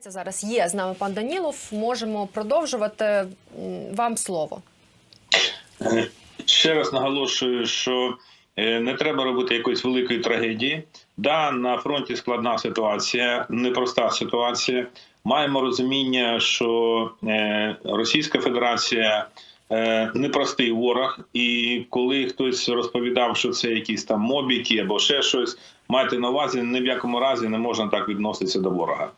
Це зараз є з нами пан Данілов. Можемо продовжувати. Вам слово. Ще раз наголошую, що е, не треба робити якоїсь великої трагедії. Да, на фронті складна ситуація, непроста ситуація. Маємо розуміння, що е, Російська Федерація е, непростий ворог, і коли хтось розповідав, що це якісь там мобіки або ще щось, майте на увазі, ні в якому разі не можна так відноситися до ворога.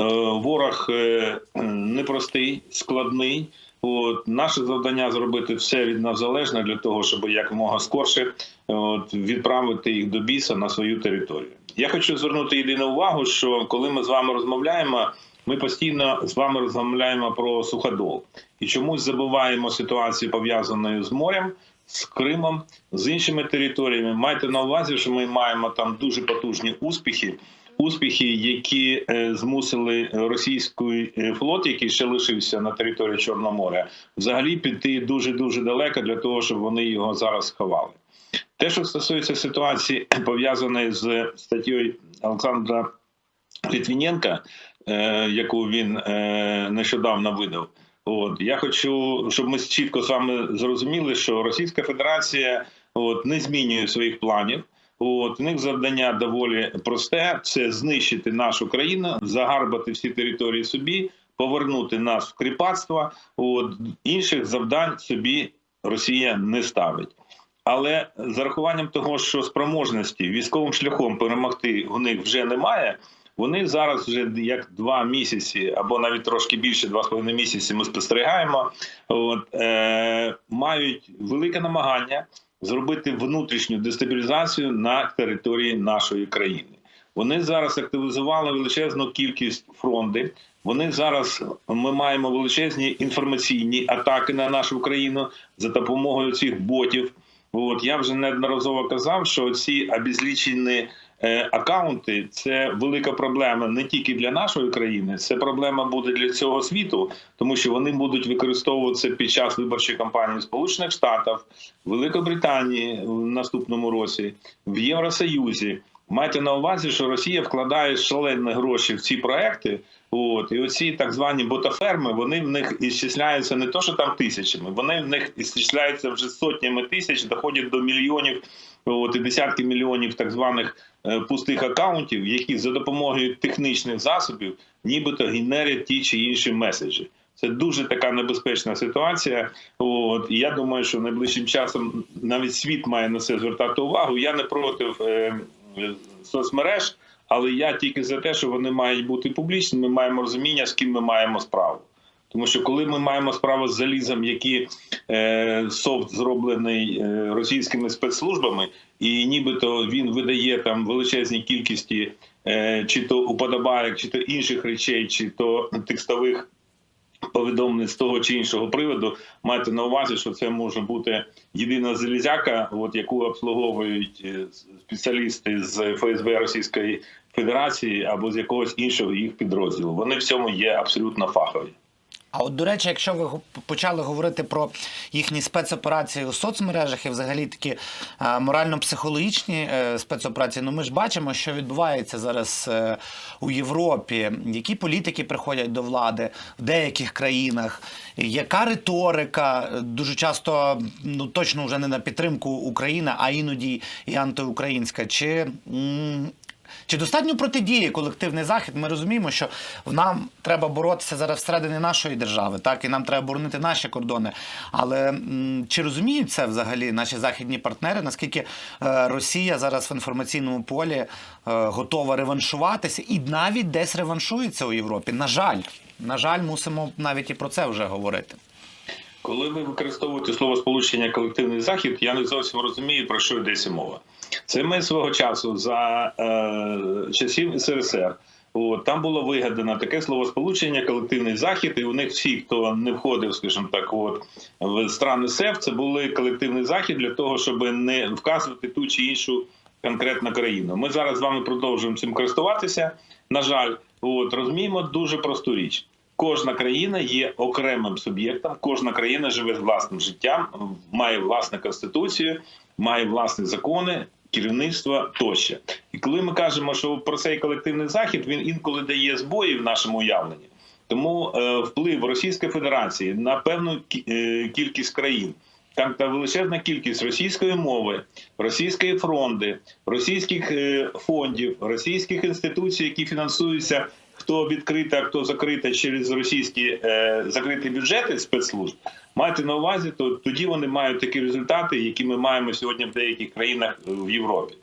Е, Ворог е, непростий, складний. От наше завдання зробити все від нас залежне для того, щоб якомога скорше от, відправити їх до біса на свою територію. Я хочу звернути єдину увагу, що коли ми з вами розмовляємо, ми постійно з вами розмовляємо про суходол і чомусь забуваємо ситуацію пов'язаною з морем. З Кримом, з іншими територіями майте на увазі, що ми маємо там дуже потужні успіхи, успіхи, які е, змусили російський е, флот, який ще лишився на території Чорного моря, взагалі піти дуже дуже далеко для того, щоб вони його зараз сховали. Те, що стосується ситуації, пов'язаної з статтєю Олександра Літвіненка, е, яку він нещодавно видав. От я хочу, щоб ми чітко з вами зрозуміли, що Російська Федерація от не змінює своїх планів. От у них завдання доволі просте: це знищити нашу країну, загарбати всі території собі, повернути нас в кріпацтво. От інших завдань собі Росія не ставить. Але з рахуванням того, що спроможності військовим шляхом перемогти у них вже немає. Вони зараз вже як два місяці, або навіть трошки більше, два з половиною місяці. Ми спостерігаємо. От е, мають велике намагання зробити внутрішню дестабілізацію на території нашої країни. Вони зараз активізували величезну кількість фронти. Вони зараз ми маємо величезні інформаційні атаки на нашу країну за допомогою цих ботів. От я вже неодноразово казав, що ці обезлічені е, акаунти це велика проблема не тільки для нашої країни, це проблема буде для цього світу, тому що вони будуть використовуватися під час виборчої кампанії Сполучених Штатах, Великобританії в наступному році, в Євросоюзі. Майте на увазі, що Росія вкладає шалені гроші в ці проекти. От і оці так звані ботаферми, вони в них ісчисляються не то, що там тисячами, вони в них ісчисляються вже сотнями тисяч, доходять до мільйонів, от і десятки мільйонів так званих е, пустих акаунтів, які за допомогою технічних засобів, нібито генерять ті чи інші меседжі. Це дуже така небезпечна ситуація. От і я думаю, що найближчим часом навіть світ має на це звертати увагу. Я не проти е, соцмереж. Але я тільки за те, що вони мають бути публічними. Ми маємо розуміння, з ким ми маємо справу. Тому що коли ми маємо справу з залізом, які е, софт зроблений е, російськими спецслужбами, і нібито він видає там величезні кількості е, чи то уподобайок, чи то інших речей, чи то текстових повідомлень з того чи іншого приводу, майте на увазі, що це може бути єдина залізяка, от яку обслуговують е, спеціалісти з ФСБ Російської Федерації або з якогось іншого їх підрозділу. Вони в цьому є абсолютно фахові. А от до речі, якщо ви почали говорити про їхні спецоперації у соцмережах і взагалі такі е, морально-психологічні е, спецоперації, ну ми ж бачимо, що відбувається зараз е, у Європі, які політики приходять до влади в деяких країнах, яка риторика? Дуже часто ну точно вже не на підтримку України, а іноді і антиукраїнська. Чи чи достатньо протидії колективний захід? Ми розуміємо, що нам треба боротися зараз всередині нашої держави, так і нам треба боронити наші кордони. Але м, чи розуміють це взагалі наші західні партнери? Наскільки е, Росія зараз в інформаційному полі е, готова реваншуватися і навіть десь реваншується у Європі? На жаль, на жаль, мусимо навіть і про це вже говорити. Коли ви використовуєте слово сполучення колективний захід, я не зовсім розумію про що йдеться мова. Це ми свого часу за е, часів СРСР. От, там було вигадано таке словосполучення колективний захід, і у них всі, хто не входив, скажімо так, от в страни СЕФ, це були колективний захід для того, щоб не вказувати ту чи іншу конкретну країну. Ми зараз з вами продовжуємо цим користуватися. На жаль, от розуміємо дуже просту річ. Кожна країна є окремим суб'єктом, кожна країна живе власним життям, має власну конституцію, має власні закони. керівництва тощо. І коли ми кажемо, що про цей колективний захід він інколи дає збої в нашому уявленні. Тому е, вплив Російської Федерації на певну е, кількість країн. Там та величезна кількість російської мови, російської фронти, російських е, фондів, російських інституцій, які фінансуються хто відкрита, а хто закрита через російські е, закриті бюджети спецслужб. Майте на увазі, то тоді вони мають такі результати, які ми маємо сьогодні в деяких країнах е, в Європі.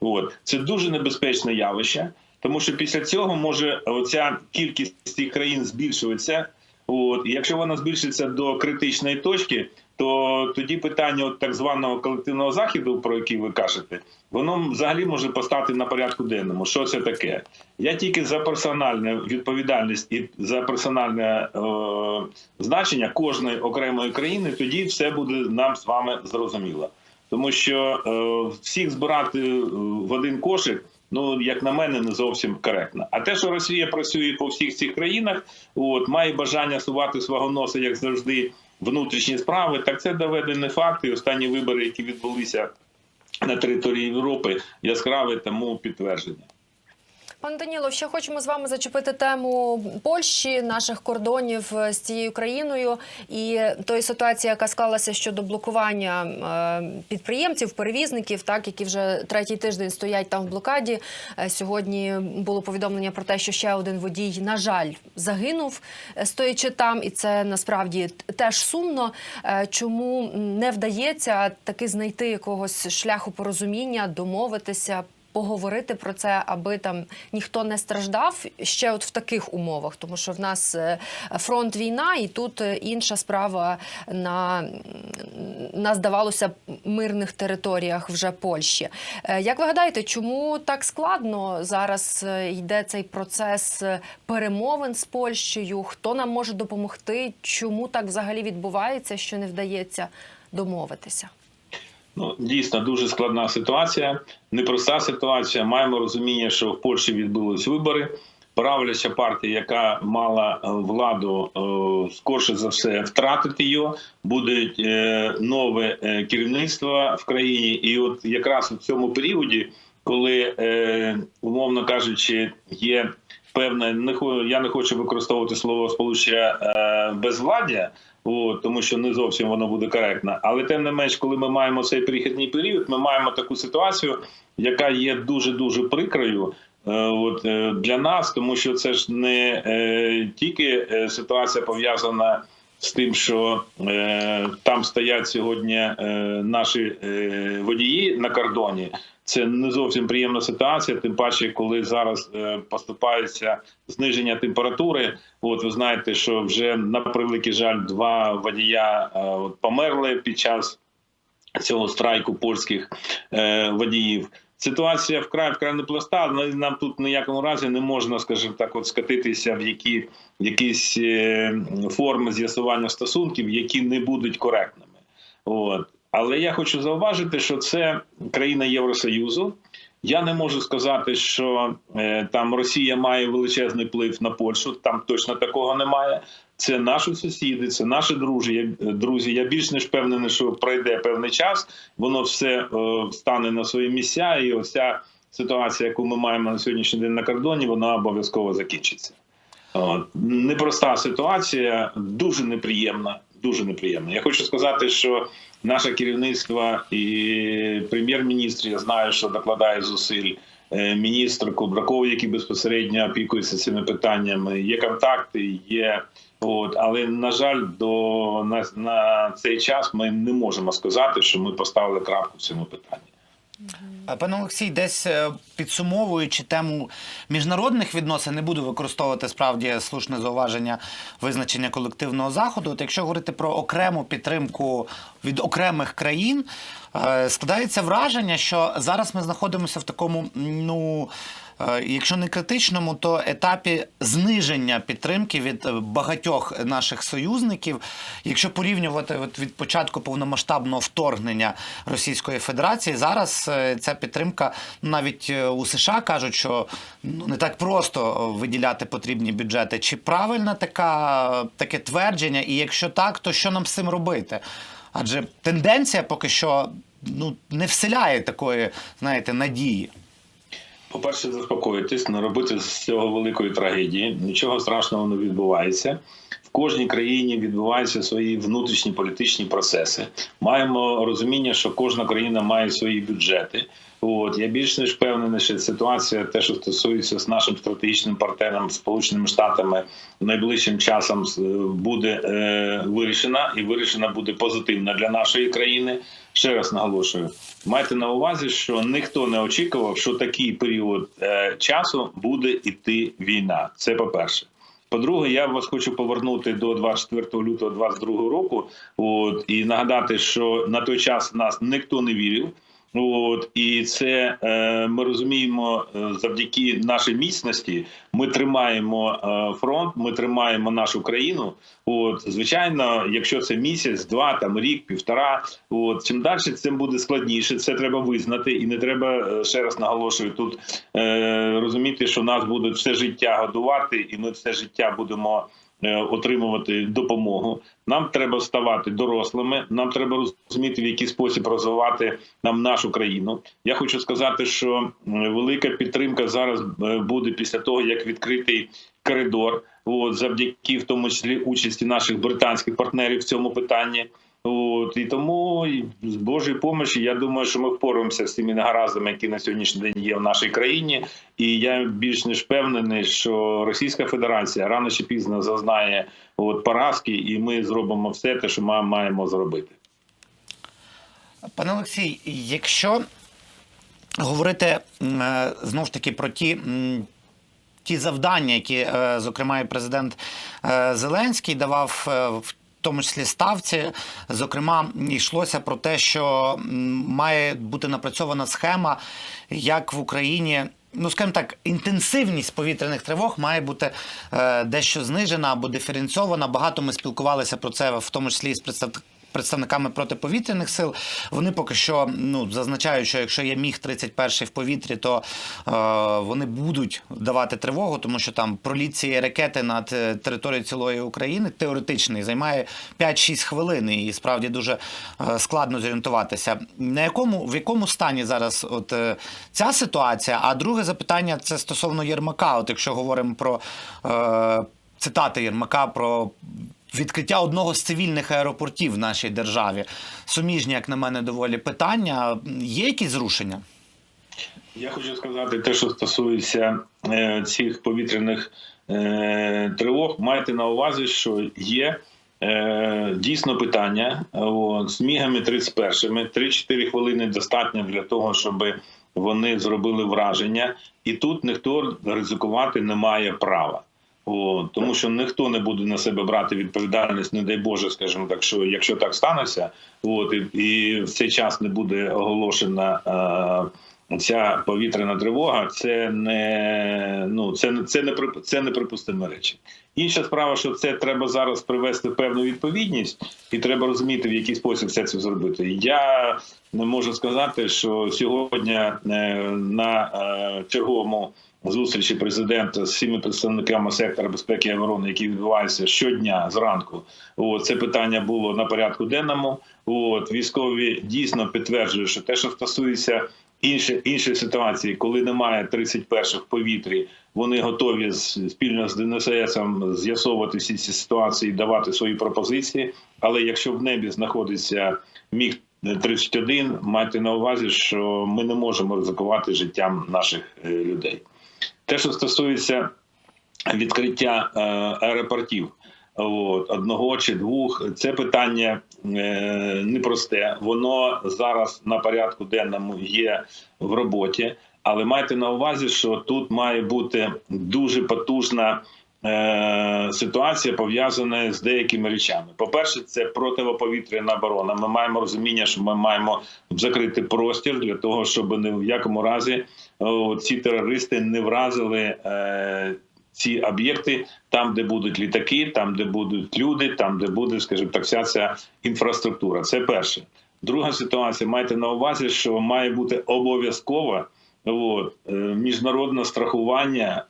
От це дуже небезпечне явище, тому що після цього може оця кількість цих країн збільшуватися. От і якщо вона збільшиться до критичної точки, то тоді питання от так званого колективного заходу, про який ви кажете, воно взагалі може постати на порядку денному. Що це таке? Я тільки за персональну відповідальність і за персональне е, значення кожної окремої країни, тоді все буде нам з вами зрозуміло. Тому що е, всіх збирати е, в один кошик. Ну, як на мене, не зовсім коректно. А те, що Росія працює по всіх цих країнах, от має бажання сувати свого носа, як завжди, внутрішні справи, так це доведений факти. Останні вибори, які відбулися на території Європи, яскраве тому підтвердження. Пане Даніло, ще хочемо з вами зачепити тему Польщі, наших кордонів е, з цією країною і тої ситуації, яка склалася щодо блокування е, підприємців, перевізників, так які вже третій тиждень стоять там в блокаді. Е, Сьогодні було повідомлення про те, що ще один водій, на жаль, загинув, стоячи там, і це насправді теж сумно. Чому не вдається таки знайти якогось шляху порозуміння, домовитися? Поговорити про це, аби там ніхто не страждав ще от в таких умовах, тому що в нас е, фронт війна, і тут е, інша справа на, на здавалося мирних територіях вже Польщі. Е, Як ви гадаєте, чому так складно зараз йде цей процес перемовин з Польщею? Хто нам може допомогти? Чому так взагалі відбувається, що не вдається домовитися? Ну, дійсно дуже складна ситуація, непроста ситуація. Маємо розуміння, що в Польщі відбулись вибори. Правляча партія, яка мала е, владу, е, скорше за все втратити її, буде е, нове керівництво в країні. І от якраз у цьому періоді, коли умовно кажучи, є певне, я не хочу використовувати слово сполучення безвладдя. От, тому що не зовсім воно буде коректно. Але тим не менш, коли ми маємо цей перехідний період, ми маємо таку ситуацію, яка є дуже дуже прикрою. е, От е, для нас, тому що це ж не е, тільки ситуація пов'язана з тим, що е, там стоять сьогодні е, наші е, водії на кордоні. Це не зовсім приємна ситуація, тим паче, коли зараз е, поступається зниження температури. От ви знаєте, що вже на превеликий жаль, два водія е, от, померли під час цього страйку польських е, водіїв. Ситуація вкрай вкрай непроста, нам тут ніякому разі не можна, скажімо так, от скатитися в які в якісь е, форми з'ясування стосунків, які не будуть коректними. От. Але я хочу зауважити, що це країна Євросоюзу. Я не можу сказати, що е, там Росія має величезний вплив на Польщу. Там точно такого немає. Це наші сусіди, це наші друзі. Я- Друзі, я більш ніж впевнений, що пройде певний час, воно все е, стане на свої місця, і оця ситуація, яку ми маємо на сьогоднішній день на кордоні, вона обов'язково закінчиться. От. Непроста ситуація, дуже неприємна. Дуже неприємно. Я хочу сказати, що наше керівництво і прем'єр-міністр, я знаю, що докладає зусиль. е, Міністр Кубраков, який безпосередньо опікується цими питаннями, є контакти, є от, але на жаль, до на, на цей час ми не можемо сказати, що ми поставили крапку в цьому питанні. А, Пане Олексій, десь е, підсумовуючи тему міжнародних відносин, не буду використовувати справді слушне зауваження визначення колективного заходу. От якщо говорити про окрему підтримку від окремих країн, е, складається враження, що зараз ми знаходимося в такому, ну. Е, Якщо не критичному, то етапі зниження підтримки від е, багатьох наших союзників, якщо порівнювати от від початку повномасштабного вторгнення Російської Федерації, зараз е, ця підтримка ну, навіть у США кажуть, що ну не так просто виділяти потрібні бюджети. Чи правильна така таке твердження? І якщо так, то що нам з цим робити? Адже тенденція поки що ну не вселяє такої, знаєте, надії. По-перше, заспокоїтись, не робити з цього великої трагедії. Нічого страшного не відбувається. В кожній країні відбуваються свої внутрішні політичні процеси. Маємо розуміння, що кожна країна має свої бюджети. От я більш ніж впевнений, що ситуація, те, що стосується з нашим стратегічним партнером Сполученими Штатами, найближчим часом е, буде е, вирішена і вирішена буде позитивно для нашої країни. Ще раз наголошую, майте на увазі, що ніхто не очікував, що такий період е, часу буде йти війна. Це по перше. По-друге, я вас хочу повернути до 24 лютого 2022 року. От і нагадати, що на той час нас ніхто не вірив. От і це е, ми розуміємо е, завдяки нашій міцності. Ми тримаємо е, фронт, ми тримаємо нашу країну. От звичайно, якщо це місяць, два там рік, півтора. От чим далі, цим буде складніше. Це треба визнати, і не треба е, ще раз наголошую тут е, розуміти, що нас будуть все життя годувати, і ми все життя будемо отримувати допомогу. Нам треба ставати дорослими. Нам треба розуміти, в який спосіб розвивати нам нашу країну. Я хочу сказати, що велика підтримка зараз е, буде після того, як відкритий коридор. От завдяки в тому числі участі наших британських партнерів в цьому питанні. От і тому з Божою помощі, я думаю, що ми впораємося з тими негараздами, які на сьогоднішній день є в нашій країні. І я більш ніж впевнений, що Російська Федерація рано чи пізно зазнає от поразки, і ми зробимо все те, що ми маємо зробити. Пане Олексій, якщо говорити е, знов ж таки про ті. Ті завдання, які, е, зокрема, і президент е, Зеленський давав в тому числі ставці, зокрема, йшлося про те, що має бути напрацьована схема, як в Україні. Ну, скажімо так, інтенсивність повітряних тривог має бути е, дещо знижена або диференцьована. Багато ми спілкувалися про це, в тому числі і з представниками протиповітряних сил. Вони поки що ну зазначають, що якщо є міг 31 в повітрі, то е, вони будуть давати тривогу, тому що там проліт цієї ракети над е, територією цілої України теоретичний займає 5-6 хвилин, і справді дуже е, складно зорієнтуватися. На якому в якому стані зараз от е, ця ситуація? А друге запитання це стосовно Єрмака. От якщо говоримо про е, цитати Єрмака про відкриття одного з цивільних аеропортів в нашій державі. Суміжні, як на мене, доволі питання. Є якісь зрушення? Я хочу сказати, те, що стосується е, цих повітряних е, тривог, майте на увазі, що є е, дійсно питання от, з мігами 31 3-4 хвилини достатньо для того, щоб вони зробили враження, і тут ніхто ризикувати не має права. О, тому що ніхто не буде на себе брати відповідальність, не дай Боже, скажімо так, що якщо так станеться, от і, і в цей час не буде оголошена е, ця повітряна тривога, це не ну це не це не це неприпустимі речі. Інша справа, що це треба зараз привести в певну відповідність, і треба розуміти, в який спосіб все це зробити. Я не можу сказати, що сьогодні е, на е, черговому зустрічі президента з всіми представниками сектора безпеки і оборони, які відбуваються щодня зранку. От це питання було на порядку денному. От військові дійсно підтверджують, що те, що стосується іншої іншої ситуації, коли немає 31-х в повітрі, вони готові спільно з ДНССом з'ясовувати всі ці ситуації, давати свої пропозиції. Але якщо в небі знаходиться міг 31, майте на увазі, що ми не можемо ризикувати життям наших е, людей. Те, що стосується відкриття е, аеропортів, от, одного чи двох, це питання е, непросте. Воно зараз на порядку денному є в роботі, але майте на увазі, що тут має бути дуже потужна. е, Ситуація пов'язана з деякими речами. По-перше, це противоповітряна оборона. Ми маємо розуміння, що ми маємо закрити простір для того, щоб не в якому разі ці терористи не вразили е, ці об'єкти там, де будуть літаки, там, де будуть люди, там, де буде, скажімо так, вся ця інфраструктура. Це перше. Друга ситуація. Майте на увазі, що має бути обов'язково е, міжнародне страхування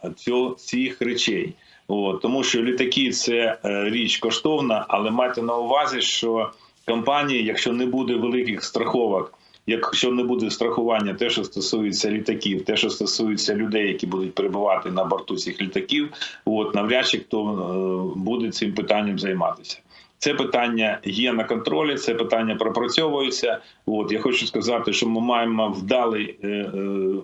цих речей. От, тому що літаки це е, річ коштовна, але майте на увазі, що компанії, якщо не буде великих страховок якщо не буде страхування, те, що стосується літаків, те, що стосується людей, які будуть перебувати на борту цих літаків, от навряд чи хто е, буде цим питанням займатися. Це питання є на контролі, це питання пропрацьовується. От я хочу сказати, що ми маємо вдалий е, е,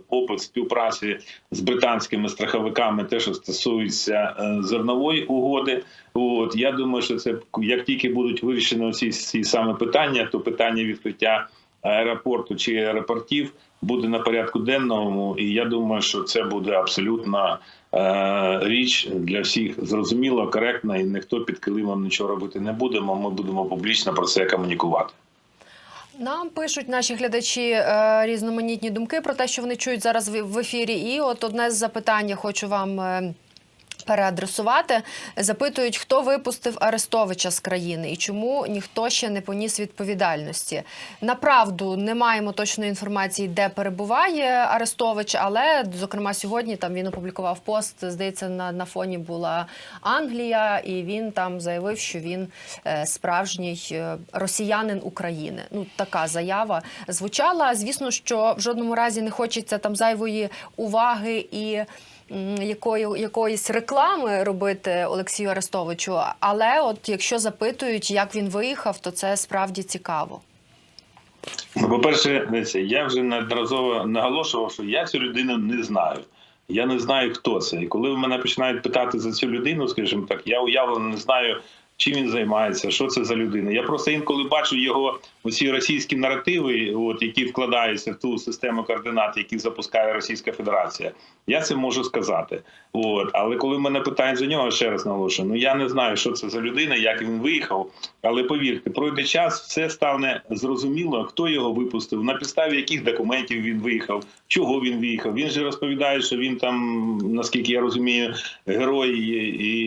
опит співпраці з британськими страховиками, те, що стосується е, зернової угоди. От я думаю, що це як тільки будуть вирішені ці, ці саме питання, то питання відкриття аеропорту чи аеропортів буде на порядку денному, і я думаю, що це буде абсолютно е, річ для всіх зрозуміла, коректна, і ніхто під килимом нічого робити не будемо. Ми будемо публічно про це комунікувати. Нам пишуть наші глядачі е, різноманітні думки про те, що вони чують зараз в ефірі. І от одне з запитань я хочу вам. е, Переадресувати запитують, хто випустив Арестовича з країни і чому ніхто ще не поніс відповідальності. Направду не маємо точної інформації, де перебуває Арестович, але зокрема сьогодні там він опублікував пост. Здається, на, на фоні була Англія, і він там заявив, що він е, справжній е, росіянин України. Ну така заява звучала. Звісно, що в жодному разі не хочеться там зайвої уваги і м, якої, якоїсь реклами робити Олексію Арестовичу. Але от якщо запитують, як він виїхав, то це справді цікаво. Ну, по-перше, я вже неодноразово наголошував, що я цю людину не знаю. Я не знаю, хто це. І коли мене починають питати за цю людину, скажімо так, я уявлено не знаю, чим він займається, що це за людина. Я просто інколи бачу його усі російські наративи, от які вкладаються в ту систему координат, які запускає Російська Федерація. Я це можу сказати. От, але коли мене питають за нього, ще раз наголошую, ну я не знаю, що це за людина, як він виїхав. Але повірте, пройде час, все стане зрозуміло, хто його випустив, на підставі яких документів він виїхав, чого він виїхав. Він же розповідає, що він там, наскільки я розумію, герой і,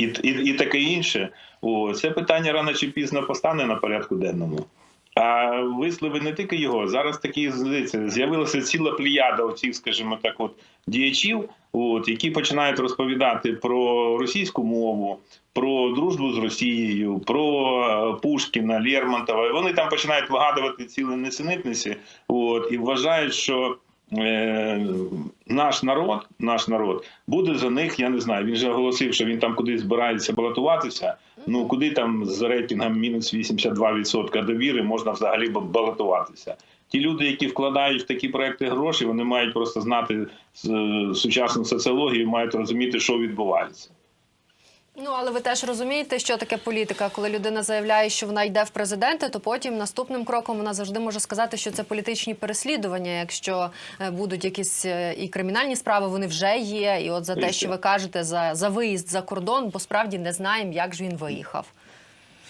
і, і, і таке інше. О, це питання рано чи пізно постане на порядку денному. А вислови не тільки його. Зараз такі з'явилася ціла плеяда оцих, скажімо так, от діячів, от які починають розповідати про російську мову, про дружбу з Росією, про е, Пушкіна, Лермонтова. Вони там починають вигадувати цілі несенітниці, от і вважають, що. Е, наш народ, наш народ буде за них. Я не знаю. Він же оголосив, що він там кудись збирається балотуватися. Ну куди там з рейтингом мінус 82% довіри можна взагалі балотуватися? Ті люди, які вкладають в такі проекти гроші, вони мають просто знати е, сучасну соціологію, мають розуміти, що відбувається. Ну але ви теж розумієте, що таке політика, коли людина заявляє, що вона йде в президенти, то потім наступним кроком вона завжди може сказати, що це політичні переслідування. Якщо е, будуть якісь е, і кримінальні справи, вони вже є. І от за те, що ви кажете, за, за виїзд за кордон, бо справді не знаємо, як ж він виїхав.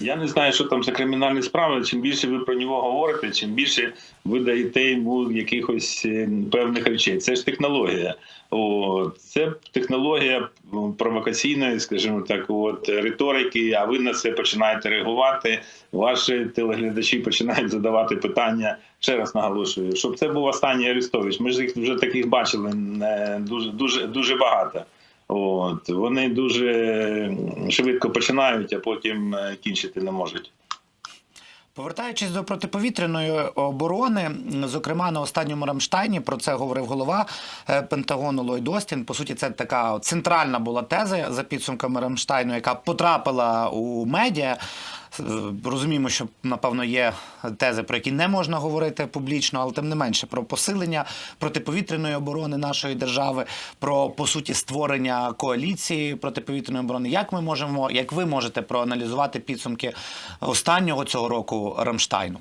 Я не знаю, що там за кримінальні справи. Чим більше ви про нього говорите, чим більше ви даєте йому якихось е, певних речей. Це ж технологія. О, це технологія провокаційної, скажімо так, от риторики. А ви на це починаєте реагувати. Ваші телеглядачі починають задавати питання. Ще раз наголошую, щоб це був останній Арестович. Ми ж їх вже таких бачили не дуже дуже дуже багато. От вони дуже швидко починають, а потім е, кінчити не можуть. Повертаючись до протиповітряної оборони, зокрема на останньому Рамштайні про це говорив голова е, Пентагону Ллойд Остін. По суті, це така центральна була теза за підсумками Рамштайну, яка потрапила у медіа. Розуміємо, що напевно є тези, про які не можна говорити публічно, але тим не менше про посилення протиповітряної оборони нашої держави, про по суті створення коаліції протиповітряної оборони. Як ми можемо, як ви можете проаналізувати підсумки останнього цього року Рамштайну?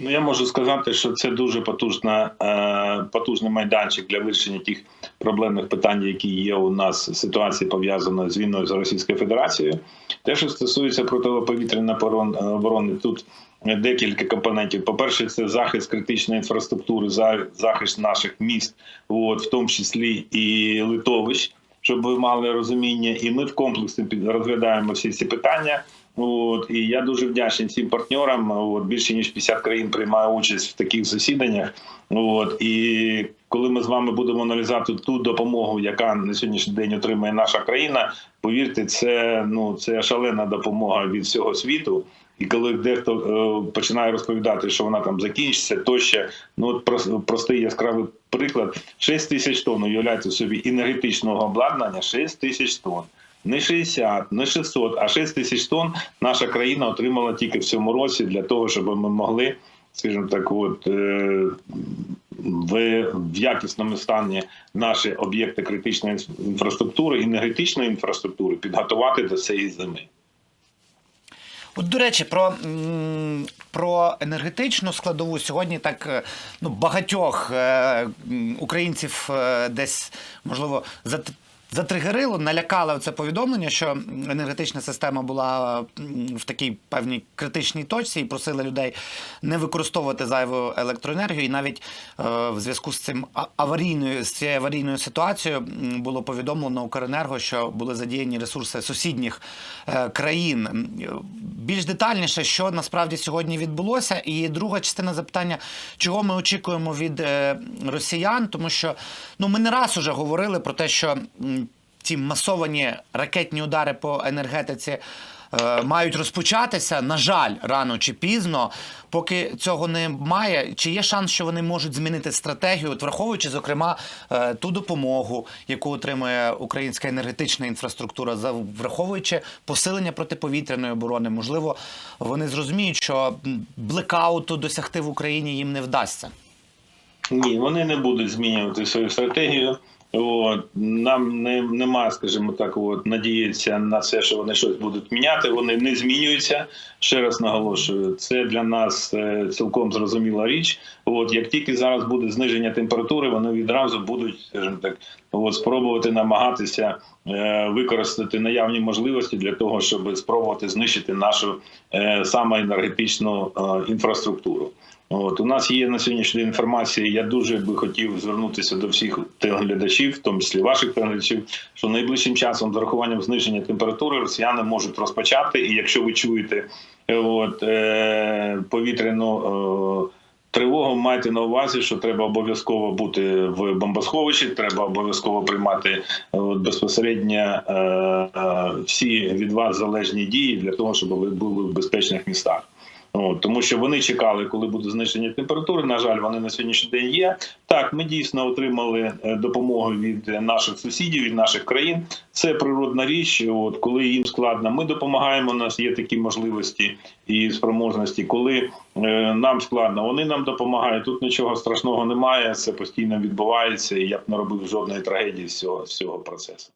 Ну я можу сказати, що це дуже потужна, е, потужний майданчик для вирішення тих проблемних питань, які є у нас ситуації пов'язаної з війною з Російською Федерацією. Те, що стосується протиповітряної оборон- оборони, тут декілька компонентів. По-перше, це захист критичної інфраструктури, за- захист наших міст, от, в тому числі і литовищ, щоб ви мали розуміння. І ми в комплексі розглядаємо всі ці питання. От і я дуже вдячний цим партнерам. От більше ніж 50 країн приймає участь в таких засіданнях. От і коли ми з вами будемо аналізувати ту допомогу, яка на сьогоднішній день отримує наша країна, повірте, це ну це шалена допомога від всього світу. І коли дехто е, починає розповідати, що вона там закінчиться, тощо, ну от прос- простий яскравий приклад: 6 тисяч тонн, уявляйте собі, енергетичного обладнання 6 тисяч тонн. Не 60, не 600, а 6 тисяч тонн наша країна отримала тільки в цьому році для того, щоб ми могли, скажімо так, от е, в, якісному стані наші об'єкти критичної інф- інфраструктури, енергетичної інфраструктури підготувати до цієї зими. От, до речі, про, про енергетичну складову сьогодні так е, ну, багатьох е, українців десь, можливо, зат- затригерило, налякало це повідомлення, що енергетична система була в такій певній критичній точці і просили людей не використовувати зайву електроенергію. І навіть е, в зв'язку з цим аварійною з цією аварійною ситуацією було повідомлено Укренерго, що були задіяні ресурси сусідніх е, країн. Більш детальніше, що насправді сьогодні відбулося, і друга частина запитання, чого ми очікуємо від е, росіян, тому що ну ми не раз уже говорили про те, що ті масовані ракетні удари по енергетиці. е, Мають розпочатися, на жаль, рано чи пізно. Поки цього немає, чи є шанс, що вони можуть змінити стратегію, от враховуючи, зокрема, е, ту допомогу, яку отримує українська енергетична інфраструктура, за- враховуючи посилення протиповітряної оборони, можливо, вони зрозуміють, що блекауту досягти в Україні їм не вдасться. Ні, вони не будуть змінювати свою стратегію. От нам не нема, скажімо так, от надіятися на це, що вони щось будуть міняти. Вони не змінюються. Ще раз наголошую, це для нас е, цілком зрозуміла річ. От як тільки зараз буде зниження температури, вони відразу будуть, скажімо так, от спробувати намагатися е, використати наявні можливості для того, щоб спробувати знищити нашу е, саме енергетичну е, інфраструктуру. От у нас є на сьогоднішній день інформація. Я дуже би хотів звернутися до всіх телеглядачів, в тому числі ваших телеглядачів, що найближчим часом, з урахуванням зниження температури, росіяни можуть розпочати. І якщо ви чуєте е, от, е, повітряну. Е, Тривогу майте на увазі, що треба обов'язково бути в бомбосховищі, треба обов'язково приймати е, от, безпосередньо е, е, всі від вас залежні дії для того, щоб ви були в безпечних містах. От, тому що вони чекали, коли буде зниження температури. На жаль, вони на сьогоднішній день є. Так, ми дійсно отримали е, допомогу від наших сусідів, від наших країн. Це природна річ. От коли їм складно, ми допомагаємо. У нас є такі можливості і спроможності. Коли е, нам складно, вони нам допомагають. Тут нічого страшного немає. Це постійно відбувається. І я б не робив жодної трагедії з цього, з цього процесу.